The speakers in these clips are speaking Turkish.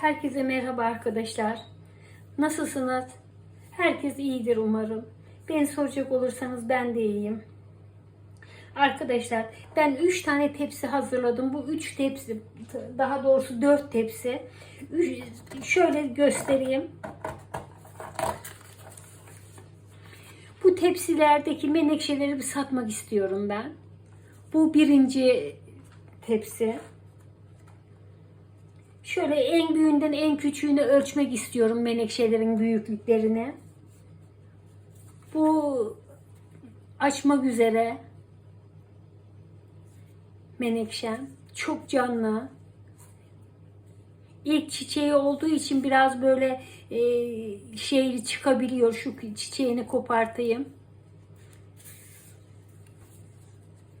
Herkese merhaba arkadaşlar. Nasılsınız? Herkes iyidir umarım. Beni soracak olursanız ben de iyiyim. Arkadaşlar ben 3 tane tepsi hazırladım. Bu 3 tepsi daha doğrusu 4 tepsi. Üç- şöyle göstereyim. Bu tepsilerdeki menekşeleri bir satmak istiyorum ben. Bu birinci tepsi. Şöyle en büyüğünden en küçüğünü ölçmek istiyorum menekşelerin büyüklüklerini. Bu açmak üzere menekşem. Çok canlı. İlk çiçeği olduğu için biraz böyle e, şey çıkabiliyor. Şu çiçeğini kopartayım.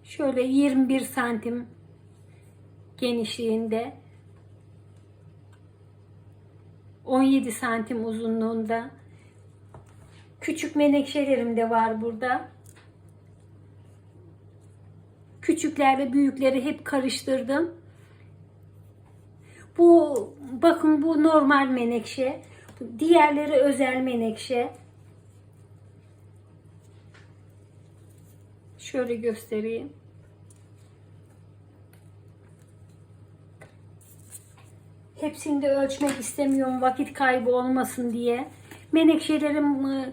Şöyle 21 santim genişliğinde. 17 santim uzunluğunda. Küçük menekşelerim de var burada. Küçüklerle büyükleri hep karıştırdım. Bu bakın bu normal menekşe. Diğerleri özel menekşe. Şöyle göstereyim. Hepsini de ölçmek istemiyorum vakit kaybı olmasın diye. Menekşelerim e,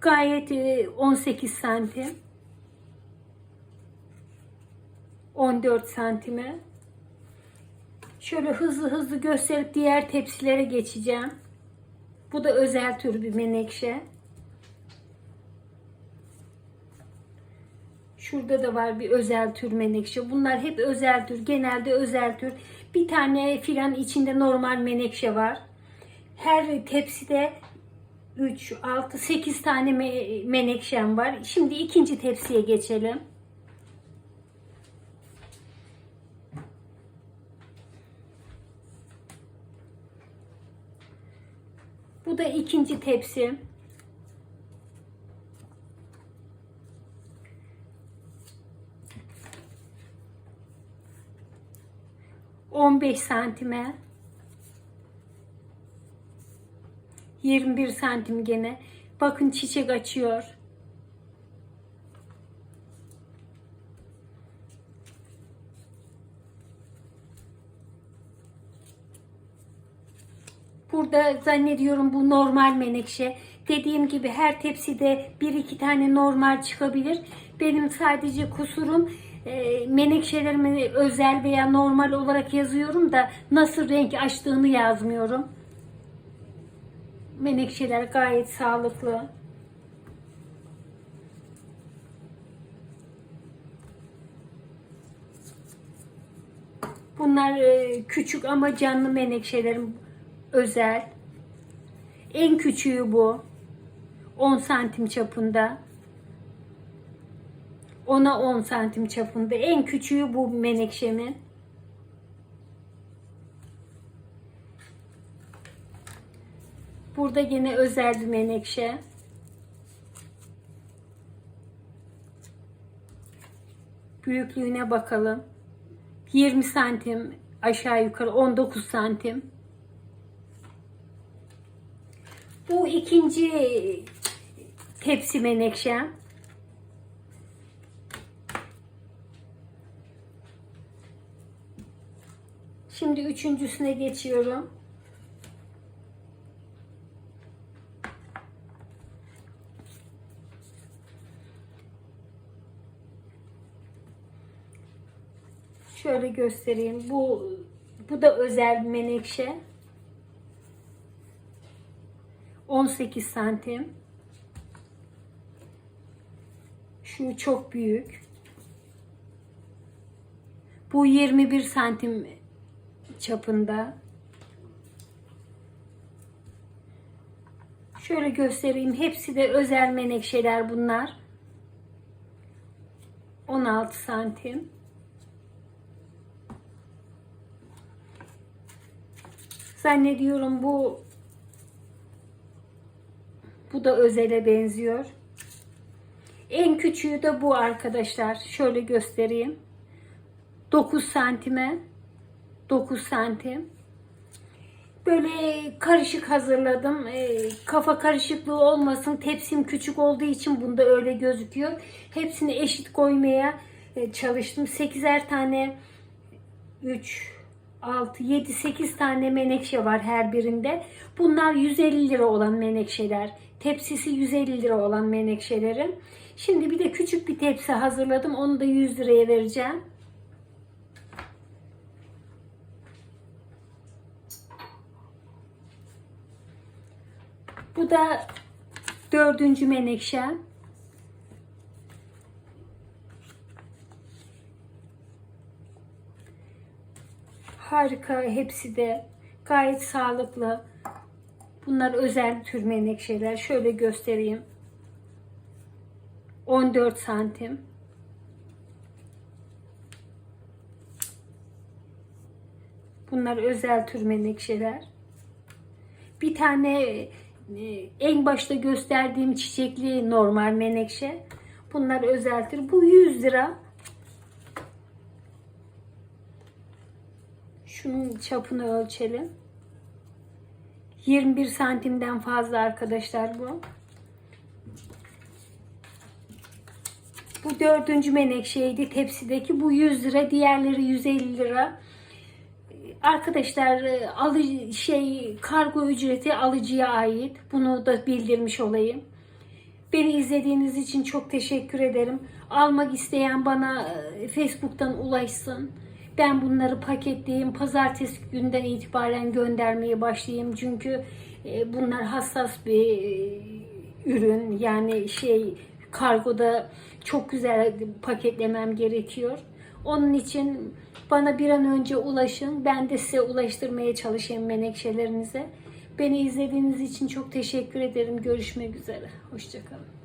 gayet e, 18 santim. 14 santime. Şöyle hızlı hızlı gösterip diğer tepsilere geçeceğim. Bu da özel tür bir menekşe. Şurada da var bir özel tür menekşe. Bunlar hep özel tür. Genelde özel tür. Bir tane filan içinde normal menekşe var. Her tepside 3, 6, 8 tane me- menekşem var. Şimdi ikinci tepsiye geçelim. Bu da ikinci tepsim. On beş santime. 21 santim gene. Bakın çiçek açıyor. Burada zannediyorum bu normal menekşe. Dediğim gibi her tepside bir iki tane normal çıkabilir. Benim sadece kusurum e, menekşelerimi özel veya normal olarak yazıyorum da nasıl renk açtığını yazmıyorum. Menekşeler gayet sağlıklı. Bunlar e, küçük ama canlı menekşelerim özel. En küçüğü bu. 10 santim çapında. Ona 10 santim çapında. En küçüğü bu menekşemin. Burada yine özel bir menekşe. Büyüklüğüne bakalım. 20 santim aşağı yukarı 19 santim. Bu ikinci tepsi menekşem. Şimdi üçüncüsüne geçiyorum. Şöyle göstereyim. Bu bu da özel menekşe. 18 santim. Şu çok büyük. Bu 21 santim çapında. Şöyle göstereyim. Hepsi de özel menekşeler bunlar. 16 santim. Zannediyorum bu bu da özele benziyor. En küçüğü de bu arkadaşlar. Şöyle göstereyim. 9 santime 9 santim. Böyle karışık hazırladım. Ee, kafa karışıklığı olmasın. Tepsim küçük olduğu için bunda öyle gözüküyor. Hepsini eşit koymaya e, çalıştım. 8'er tane 3 6 7 8 tane menekşe var her birinde. Bunlar 150 lira olan menekşeler. Tepsisi 150 lira olan menekşelerim. Şimdi bir de küçük bir tepsi hazırladım. Onu da 100 liraya vereceğim. Bu da dördüncü menekşem. Harika hepsi de gayet sağlıklı. Bunlar özel tür menekşeler. Şöyle göstereyim. 14 santim. Bunlar özel tür menekşeler. Bir tane en başta gösterdiğim çiçekli normal menekşe. Bunlar özeldir. Bu 100 lira. Şunun çapını ölçelim. 21 santimden fazla arkadaşlar bu. Bu dördüncü menekşeydi tepsideki. Bu 100 lira. Diğerleri 150 lira. Arkadaşlar e, alıcı şey kargo ücreti alıcıya ait. Bunu da bildirmiş olayım. Beni izlediğiniz için çok teşekkür ederim. Almak isteyen bana e, Facebook'tan ulaşsın. Ben bunları paketleyeyim. Pazartesi günden itibaren göndermeye başlayayım. Çünkü e, bunlar hassas bir ürün. Yani şey kargoda çok güzel paketlemem gerekiyor. Onun için bana bir an önce ulaşın. Ben de size ulaştırmaya çalışayım menekşelerinize. Beni izlediğiniz için çok teşekkür ederim. Görüşmek üzere. Hoşçakalın.